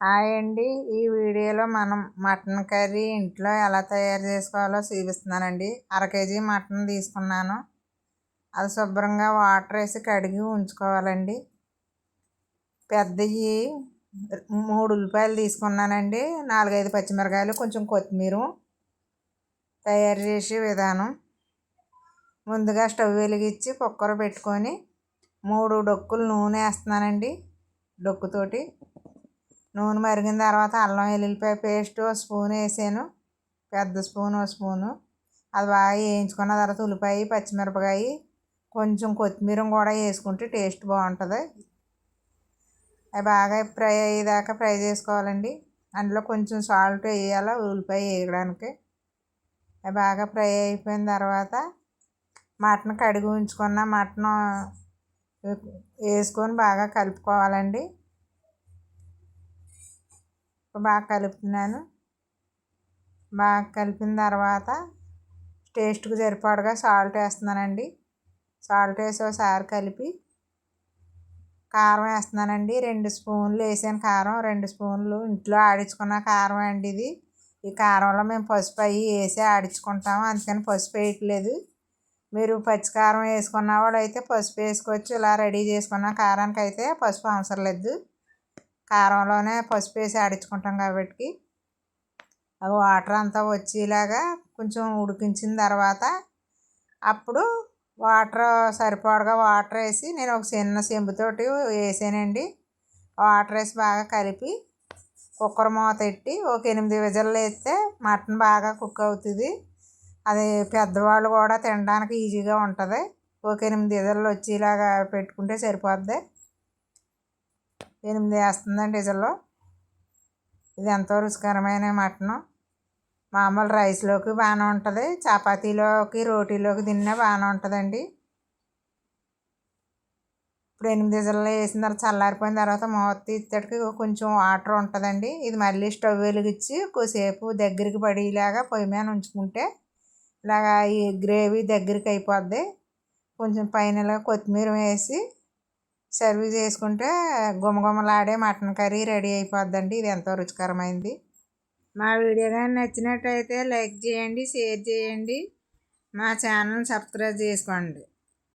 Hi అండి. ఈ వీడియోలో మనం మటన్ కర్రీ ఇంట్లో ఎలా తయారు చేసుకోవాలో చూపిస్తున్నానండి. అర కేజీ మటన్ తీసుకున్నాను. అది శుభ్రంగా వాటర్ వేసి కడిగి ఉంచుకోవాలండి. పెద్దవి మూడు ఉల్లిపాయలు తీసుకున్నానండి. నాలుగైదు పచ్చిమిరకాయలు కొంచెం కొత్తిమీర తయారు చేసే విధానం. ముందుగా స్టవ్ వెలిగించి కుక్కర్ పెట్టుకొని మూడు డొక్కులు నూనె వేస్తున్నానండి. డొక్కుతోటి నూనె మరిగిన తర్వాత అల్లం వెల్లుల్లిపాయ పేస్ట్ స్పూన్ వేసాను. పెద్ద స్పూన్ ఓ స్పూను. అది బాగా వేయించుకున్న తర్వాత ఉల్లిపాయ పచ్చిమిరపకాయ కొంచెం కొత్తిమీర కూడా వేసుకుంటే టేస్ట్ బాగుంటుంది. అవి బాగా ఫ్రై అయ్యేదాకా ఫ్రై చేసుకోవాలండి. అందులో కొంచెం సాల్ట్ వేయాలి ఉల్లిపాయ వేయడానికి. అవి బాగా ఫ్రై అయిపోయిన తర్వాత మటన్ కడిగి ఉంచుకున్న మటన్ వేసుకొని బాగా కలుపుకోవాలండి. బాగా కలుపుతున్నాను బాగా కలిపిన తర్వాత టేస్ట్కి సరిపడగా సాల్ట్ వేస్తున్నానండి. సాల్ట్ వేసి ఒకసారి కలిపి కారం వేస్తున్నానండి. రెండు స్పూన్లు వేసాను కారం. రెండు స్పూన్లు ఇంట్లో ఆడించుకున్న కారం అండి ఇది. ఈ కారంలో మేము పసుపు అవి వేసి ఆడించుకుంటాము. అందుకని పసుపు వేయట్లేదు. మీరు పచ్చికారం వేసుకున్న వాళ్ళు అయితే పసుపు వేసుకోవచ్చు. ఇలా రెడీ చేసుకున్న కారానికి అయితే పసుపు అవసరం లేదు. కారంలోనే పసుపు వేసి ఆడించుకుంటాం కాబట్టి అవి వాటర్ అంతా వచ్చేలాగా కొంచెం ఉడికించిన తర్వాత అప్పుడు వాటర్ సరిపడగా వాటర్ వేసి నేను ఒక చిన్న చెంబుతోటి వేసానండి. వాటర్ వేసి బాగా కలిపి కుక్కర్ మూత పెట్టి ఒక ఎనిమిది విజలు వేస్తే మటన్ బాగా కుక్ అవుతుంది. అది పెద్దవాళ్ళు కూడా తినడానికి ఈజీగా ఉంటుంది. ఒక ఎనిమిది విజలు వచ్చేలాగా పెట్టుకుంటే సరిపోద్ది. ఎనిమిది వేస్తుందండి డీజిల్లో ఇది ఎంతో రుచికరమైన మటను. మామూలు రైస్లోకి బాగానే ఉంటుంది. చపాతీలోకి రోటీలోకి తిన్నా బాగానే ఉంటుందండి. ఇప్పుడు ఎనిమిది విజల్లో వేసిన తర్వాత చల్లారిపోయిన తర్వాత మూత తీసేటకి కొంచెం వాటర్ ఉంటుందండి. ఇది మళ్ళీ స్టవ్ వెలిగించి కొద్దిసేపు దగ్గరికి పడేలాగా పొయ్యి మీద ఉంచుకుంటే ఇలాగా ఈ గ్రేవీ దగ్గరికి అయిపోద్ది. కొంచెం పైన కొత్తిమీర వేసి సర్వ్ చేసుకుంటే గుమగుమలాడే మటన్ కర్రీ రెడీ అయిపోద్దండి. ఇది ఎంతో రుచికరమైంది. మా వీడియో కానీ నచ్చినట్టయితే లైక్ చేయండి షేర్ చేయండి. మా ఛానల్ సబ్స్క్రైబ్ చేసుకోండి.